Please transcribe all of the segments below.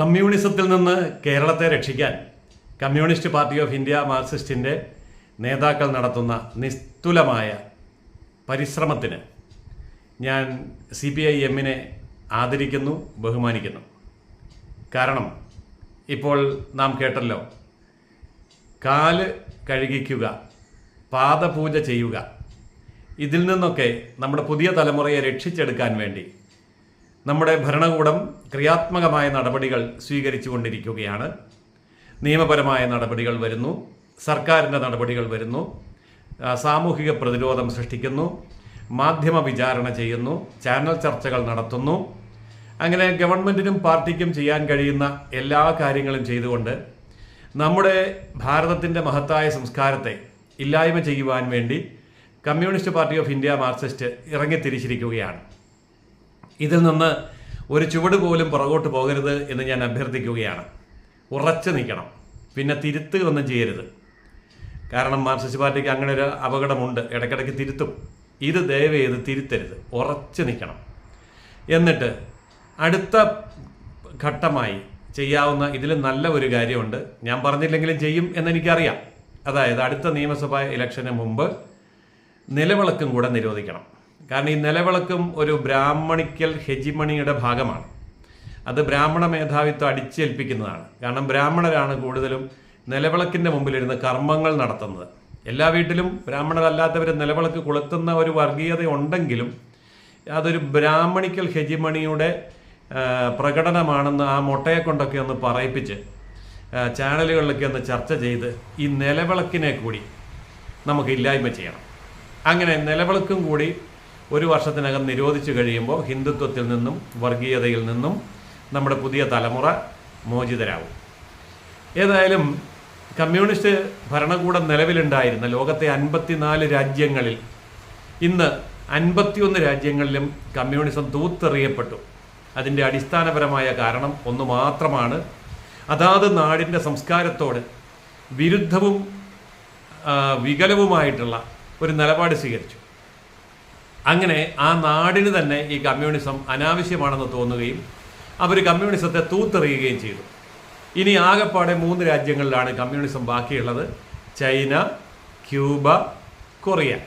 കമ്മ്യൂണിസത്തിൽ നിന്ന് കേരളത്തെ രക്ഷിക്കാൻ കമ്മ്യൂണിസ്റ്റ് പാർട്ടി ഓഫ് ഇന്ത്യ മാർക്സിസ്റ്റിന്റെ നേതാക്കൾ നടത്തുന്ന നിസ്തുലമായ പരിശ്രമത്തിന് ഞാൻ സി പി ഐ എമ്മിനെ ആദരിക്കുന്നു ബഹുമാനിക്കുന്നു. കാരണം ഇപ്പോൾ നാം കേട്ടല്ലോ കാൽ കഴുകിക്കുക പാദപൂജ ചെയ്യുക ഇതിൽ നിന്നൊക്കെ നമ്മുടെ പുതിയ തലമുറയെ രക്ഷിച്ചെടുക്കാൻ വേണ്ടി നമ്മുടെ ഭരണകൂടം ക്രിയാത്മകമായ നടപടികൾ സ്വീകരിച്ചു കൊണ്ടിരിക്കുകയാണ് നിയമപരമായ നടപടികൾ വരുന്നു. സർക്കാരിന്റെ നടപടികൾ വരുന്നു. സാമൂഹിക പ്രതിരോധം സൃഷ്ടിക്കുന്നു. മാധ്യമ വിചാരണ ചെയ്യുന്നു. ചാനൽ ചർച്ചകൾ നടത്തുന്നു. അങ്ങനെ ഗവൺമെന്റിനും പാർട്ടിക്കും ചെയ്യാൻ കഴിയുന്ന എല്ലാ കാര്യങ്ങളും ചെയ്തുകൊണ്ട് നമ്മുടെ ഭാരതത്തിന്റെ മഹത്തായ സംസ്കാരത്തെ ഇല്ലായ്മ ചെയ്യുവാൻ വേണ്ടി Communist Party of India Marxist ഇറങ്ങിത്തിരിച്ചിരിക്കുകയാണ്. ഇതിൽ നിന്ന് ഒരു ചുവട് പോലും പുറകോട്ട് പോകരുത് എന്ന് ഞാൻ അഭ്യർത്ഥിക്കുകയാണ്. ഉറച്ചു നിൽക്കണം. പിന്നെ തിരുത്തുകയൊന്നും ചെയ്യരുത്. കാരണം മാർക്സിസ്റ്റ് പാർട്ടിക്ക് അങ്ങനെ ഒരു അപകടമുണ്ട്. ഇടയ്ക്കിടയ്ക്ക് തിരുത്തും. ഇത് ദയവ് ചെയ്ത് തിരുത്തരുത്. ഉറച്ചു നിൽക്കണം. എന്നിട്ട് അടുത്ത ഘട്ടമായി ചെയ്യാവുന്ന ഇതിൽ നല്ല ഒരു കാര്യമുണ്ട്. ഞാൻ പറഞ്ഞില്ലെങ്കിലും ചെയ്യും എന്നെനിക്കറിയാം. അതായത് അടുത്ത നിയമസഭാ ഇലക്ഷന് മുമ്പ് നിലവിളക്കും കൂടെ നിരോധിക്കണം. കാരണം ഈ നിലവിളക്കും ഒരു ബ്രാഹ്മണിക്കൽ ഹെജിമണിയുടെ ഭാഗമാണ്. അത് ബ്രാഹ്മണ മേധാവിത്വം അടിച്ചേൽപ്പിക്കുന്നതാണ്. കാരണം ബ്രാഹ്മണരാണ് കൂടുതലും നിലവിളക്കിന്റെ മുമ്പിലിരുന്ന് കർമ്മങ്ങൾ നടത്തുന്നത്. എല്ലാ വീട്ടിലും ബ്രാഹ്മണരല്ലാത്തവർ നിലവിളക്ക് കൊളുത്തുന്ന ഒരു വർഗീയത ഉണ്ടെങ്കിലും അതൊരു ബ്രാഹ്മണിക്കൽ ഹെജിമണിയുടെ പ്രകടനമാണെന്ന് ആ മുട്ടയെ കൊണ്ടൊക്കെ ഒന്ന് പറയിപ്പിച്ച് ചാനലുകളിലൊക്കെ ഒന്ന് ചർച്ച ചെയ്ത് ഈ നിലവിളക്കിനെ കൂടി നമുക്ക് ഇല്ലായ്മ ചെയ്യണം. അങ്ങനെ നിലവിളക്കും കൂടി ഒരു വർഷത്തിനകം നിരോധിച്ചു കഴിയുമ്പോൾ ഹിന്ദുത്വത്തിൽ നിന്നും വർഗീയതയിൽ നിന്നും നമ്മുടെ പുതിയ തലമുറ മോചിതരാകും ഏതായാലും കമ്മ്യൂണിസ്റ്റ് ഭരണകൂടം നിലവിലുണ്ടായിരുന്ന ലോകത്തെ അൻപത്തിനാല് രാജ്യങ്ങളിൽ ഇന്ന് അൻപത്തിയൊന്ന് രാജ്യങ്ങളിലും കമ്മ്യൂണിസം തൂത്തെറിയപ്പെട്ടു. അതിന്റെ അടിസ്ഥാനപരമായ കാരണം ഒന്ന് മാത്രമാണ് അതാത് നാടിന്റെ സംസ്കാരത്തോട് വിരുദ്ധവും വികലവുമായിട്ടുള്ള ഒരു നിലപാട് സ്വീകരിച്ചു. അങ്ങനെ ആ നാടിന് തന്നെ ഈ കമ്മ്യൂണിസം അനാവശ്യമാണെന്ന് തോന്നുകയും അവർ കമ്മ്യൂണിസത്തെ തൂത്തെറിയുകയും ചെയ്തു. ഇനി ആകെപ്പാടെ മൂന്ന് രാജ്യങ്ങളിലാണ് കമ്മ്യൂണിസം ബാക്കിയുള്ളത്. China Cuba Korea.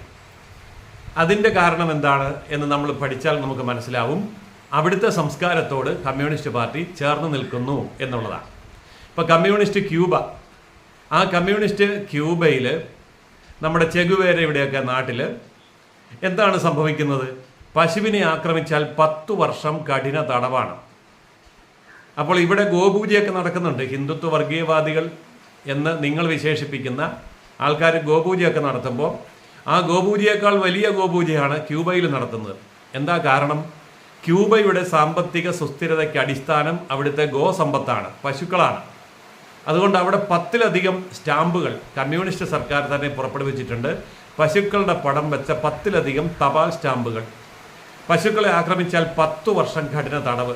അതിന്റെ കാരണം എന്താണ് എന്ന് നമ്മൾ പഠിച്ചാൽ നമുക്ക് മനസ്സിലാവും. അവിടുത്തെ സംസ്കാരത്തോട് കമ്മ്യൂണിസ്റ്റ് പാർട്ടി ചേർന്ന് നിൽക്കുന്നു എന്നുള്ളതാണ്. ഇപ്പോൾ കമ്മ്യൂണിസ്റ്റ് ക്യൂബ. ആ കമ്മ്യൂണിസ്റ്റ് ക്യൂബയിൽ നമ്മുടെ ചെഗുവേരയുടെയൊക്കെ നാട്ടിൽ എന്താണ് സംഭവിക്കുന്നത്? പശുവിനെ ആക്രമിച്ചാൽ പത്തു വർഷം കഠിന തടവാണ്. അപ്പോൾ ഇവിടെ ഗോപൂജയൊക്കെ നടക്കുന്നുണ്ട്. ഹിന്ദുത്വ വർഗീയവാദികൾ എന്ന് നിങ്ങൾ വിശേഷിപ്പിക്കുന്ന ആൾക്കാർ ഗോപൂജയൊക്കെ നടത്തുമ്പോൾ ആ ഗോപൂജയേക്കാൾ വലിയ ഗോപൂജയാണ് ക്യൂബയിൽ നടത്തുന്നത്. എന്താ കാരണം? ക്യൂബയുടെ സാമ്പത്തിക സുസ്ഥിരതയ്ക്ക് അടിസ്ഥാനം അവിടുത്തെ ഗോസമ്പത്താണ് പശുക്കളാണ്. അതുകൊണ്ട് അവിടെ പത്തിലധികം സ്റ്റാമ്പുകൾ കമ്മ്യൂണിസ്റ്റ് സർക്കാർ തന്നെ പുറപ്പെടുവിച്ചിട്ടുണ്ട്. പശുക്കളുടെ പടം വെച്ച പത്തിലധികം തപാൽ സ്റ്റാമ്പുകൾ. പശുക്കളെ ആക്രമിച്ചാൽ പത്തു വർഷം കഠിന തടവ്.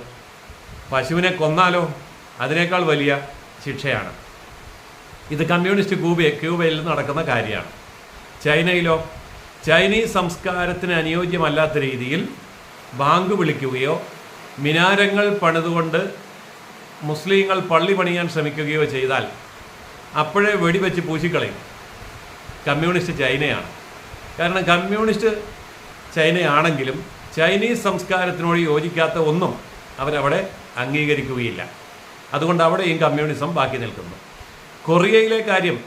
പശുവിനെ കൊന്നാലോ? അതിനേക്കാൾ വലിയ ശിക്ഷയാണ്. ഇത് കമ്മ്യൂണിസ്റ്റ് ക്യൂബ ക്യൂബയിൽ നടക്കുന്ന കാര്യമാണ്. ചൈനയിലോ ചൈനീസ് സംസ്കാരത്തിന് അനുയോജ്യമല്ലാത്ത രീതിയിൽ ബാങ്ക് വിളിക്കുകയോ മിനാരങ്ങൾ പണിതുകൊണ്ട് മുസ്ലിങ്ങൾ പള്ളി പണിയാൻ ശ്രമിക്കുകയോ ചെയ്താൽ അപ്പോഴേ വെടിവെച്ച് പൂശിക്കളയും. കമ്മ്യൂണിസ്റ്റ് ചൈനയാണ്. കാരണം കമ്മ്യൂണിസ്റ്റ് ചൈനയാണെങ്കിലും ചൈനീസ് സംസ്കാരത്തിനോട് യോജിക്കാത്ത ഒന്നും അവരവിടെ അംഗീകരിക്കുകയില്ല. അതുകൊണ്ട് അവിടെയും കമ്മ്യൂണിസം ബാക്കി നിൽക്കുന്നു. കൊറിയയിലെ കാര്യം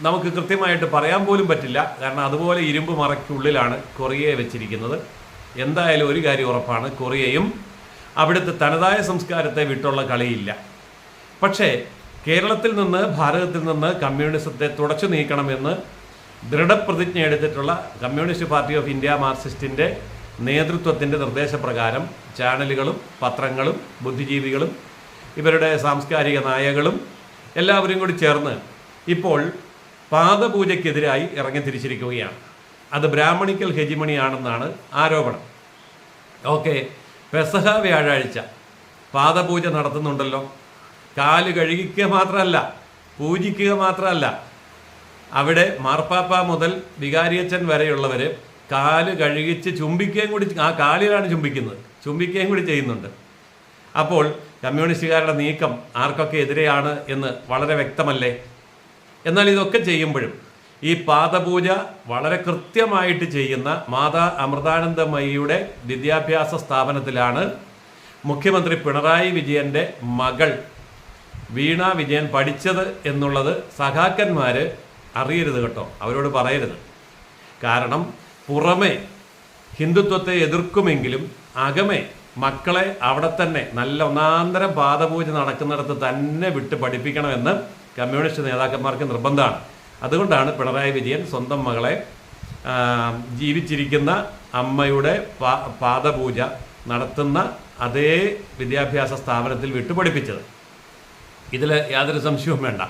നമുക്ക് കൃത്യമായിട്ട് പറയാൻ പോലും പറ്റില്ല. കാരണം അതുപോലെ ഇരുമ്പ് മറയ്ക്കുള്ളിലാണ് കൊറിയയെ വെച്ചിരിക്കുന്നത്. എന്തായാലും ഒരു കാര്യം ഉറപ്പാണ്. കൊറിയയും അവിടുത്തെ തനതായ സംസ്കാരത്തെ വിട്ടുള്ള കളിയില്ല. പക്ഷേ കേരളത്തിൽ നിന്ന് ഭാരതത്തിൽ നിന്ന് കമ്മ്യൂണിസത്തെ തുടച്ചു നീക്കണമെന്ന് ദൃഢപ്രതിജ്ഞ എടുത്തിട്ടുള്ള കമ്മ്യൂണിസ്റ്റ് പാർട്ടി ഓഫ് ഇന്ത്യ മാർക്സിസ്റ്റിന്റെ നേതൃത്വത്തിന്റെ നിർദ്ദേശപ്രകാരം ചാനലുകളും പത്രങ്ങളും ബുദ്ധിജീവികളും ഇവരുടെ സാംസ്കാരിക നായകളും എല്ലാവരും കൂടി ചേർന്ന് ഇപ്പോൾ പാദപൂജയ്ക്കെതിരായി ഇറങ്ങിത്തിരിച്ചിരിക്കുകയാണ്. അത് ബ്രാഹ്മണിക്കൽ ഹെജിമണിയാണെന്നാണ് ആരോപണം. ഓക്കെ പെസഹ വ്യാഴാഴ്ച. പാദപൂജ നടത്തുന്നുണ്ടല്ലോ. കാൽ കഴുകിക്കുക മാത്രമല്ല പൂജിക്കുക മാത്രമല്ല. അവിടെ മാർപ്പാപ്പ മുതൽ വികാരിയച്ഛൻ വരെയുള്ളവർ കാൽ കഴുകിച്ച് ചുംബിക്കുകയും കൂടി ആ കാലിലാണ് ചുംബിക്കുന്നത്. ചുംബിക്കുകയും കൂടി ചെയ്യുന്നുണ്ട്. അപ്പോൾ കമ്മ്യൂണിസ്റ്റുകാരുടെ നീക്കം ആർക്കൊക്കെ എതിരെയാണ് എന്ന് വളരെ വ്യക്തമല്ലേ? എന്നാൽ ഇതൊക്കെ ചെയ്യുമ്പോഴും ഈ പാദപൂജ വളരെ കൃത്യമായിട്ട് ചെയ്യുന്ന മാതാ അമൃതാനന്ദമയിയുടെ വിദ്യാഭ്യാസ സ്ഥാപനത്തിലാണ് മുഖ്യമന്ത്രി പിണറായി വിജയന്റെ മകൾ വീണ വിജയൻ പഠിച്ചത് എന്നുള്ളത് സഖാക്കന്മാർ അറിയരുത് കേട്ടോ. അവരോട് പറയരുത്. കാരണം പുറമെ ഹിന്ദുത്വത്തെ എതിർക്കുമെങ്കിലും അകമേ മക്കളെ അവിടെ തന്നെ നല്ല ഒന്നാന്തരം പാദപൂജ നടക്കുന്നിടത്ത് തന്നെ വിട്ട് പഠിപ്പിക്കണമെന്ന് കമ്മ്യൂണിസ്റ്റ് നേതാക്കന്മാർക്ക് നിർബന്ധമാണ്. അതുകൊണ്ടാണ് പിണറായി വിജയൻ സ്വന്തം മകളെ ജീവിച്ചിരിക്കുന്ന അമ്മയുടെ പാദപൂജ നടത്തുന്ന അതേ വിദ്യാഭ്യാസ സ്ഥാപനത്തിൽ വിട്ടുപഠിപ്പിച്ചത് ഇതിൽ യാതൊരു സംശയവും വേണ്ട.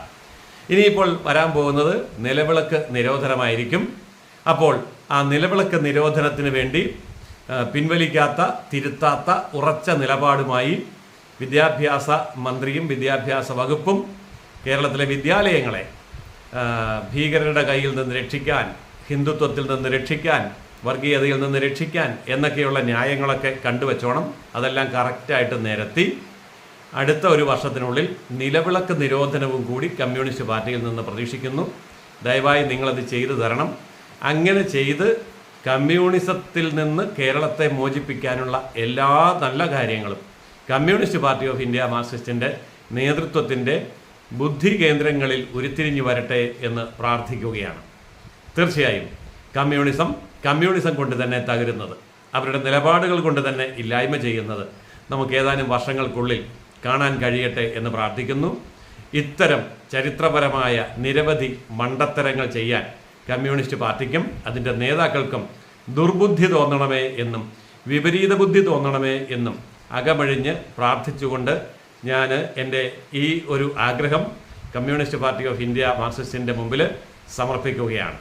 ഇനിയിപ്പോൾ വരാൻ പോകുന്നത് നിലവിളക്ക് നിരോധനമായിരിക്കും. അപ്പോൾ ആ നിലവിളക്ക് നിരോധനത്തിന് വേണ്ടി പിൻവലിക്കാത്ത തിരുത്താത്ത ഉറച്ച നിലപാടുമായി വിദ്യാഭ്യാസ മന്ത്രിയും വിദ്യാഭ്യാസ വകുപ്പും കേരളത്തിലെ വിദ്യാലയങ്ങളെ ഭീകരരുടെ കയ്യിൽ നിന്ന് രക്ഷിക്കാൻ ഹിന്ദുത്വത്തിൽ നിന്ന് രക്ഷിക്കാൻ വർഗീയതയിൽ നിന്ന് രക്ഷിക്കാൻ എന്നൊക്കെയുള്ള ന്യായങ്ങളൊക്കെ കണ്ടുവച്ചോണം. അതെല്ലാം കറക്റ്റായിട്ട് നിരത്തി. അടുത്ത ഒരു വർഷത്തിനുള്ളിൽ നിലവിളക്ക് നിരോധനവും കൂടി കമ്മ്യൂണിസ്റ്റ് പാർട്ടിയിൽ നിന്ന് പ്രതീക്ഷിക്കുന്നു. ദയവായി നിങ്ങളത് ചെയ്തു തരണം. അങ്ങനെ ചെയ്ത് കമ്മ്യൂണിസത്തിൽ നിന്ന് കേരളത്തെ മോചിപ്പിക്കാനുള്ള എല്ലാ നല്ല കാര്യങ്ങളും കമ്മ്യൂണിസ്റ്റ് പാർട്ടി ഓഫ് ഇന്ത്യ മാർക്സിസ്റ്റിന്റെ നേതൃത്വത്തിന്റെ ബുദ്ധി കേന്ദ്രങ്ങളിൽ ഉരുത്തിരിഞ്ഞു വരട്ടെ എന്ന് പ്രാർത്ഥിക്കുകയാണ്. തീർച്ചയായും കമ്മ്യൂണിസം കമ്മ്യൂണിസം കൊണ്ട് തന്നെ തകരുന്നത് അവരുടെ നിലപാടുകൾ കൊണ്ട് തന്നെ ഇല്ലായ്മ ചെയ്യുന്നത് നമുക്ക് ഏതാനും വർഷങ്ങൾക്കുള്ളിൽ കാണാൻ കഴിയട്ടെ എന്ന് പ്രാർത്ഥിക്കുന്നു. ഇത്തരം ചരിത്രപരമായ നിരവധി മണ്ടത്തരങ്ങൾ ചെയ്യാൻ കമ്മ്യൂണിസ്റ്റ് പാർട്ടിക്കും അതിന്റെ നേതാക്കൾക്കും ദുർബുദ്ധി തോന്നണമേ എന്നും വിപരീത ബുദ്ധി തോന്നണമേ എന്നും അകമഴിഞ്ഞ് പ്രാർത്ഥിച്ചുകൊണ്ട് ഞാൻ എന്റെ ഈ ഒരു ആഗ്രഹം കമ്മ്യൂണിസ്റ്റ് പാർട്ടി ഓഫ് ഇന്ത്യ മാർക്സിസ്റ്റിന്റെ മുമ്പിൽ സമർപ്പിക്കുകയാണ്.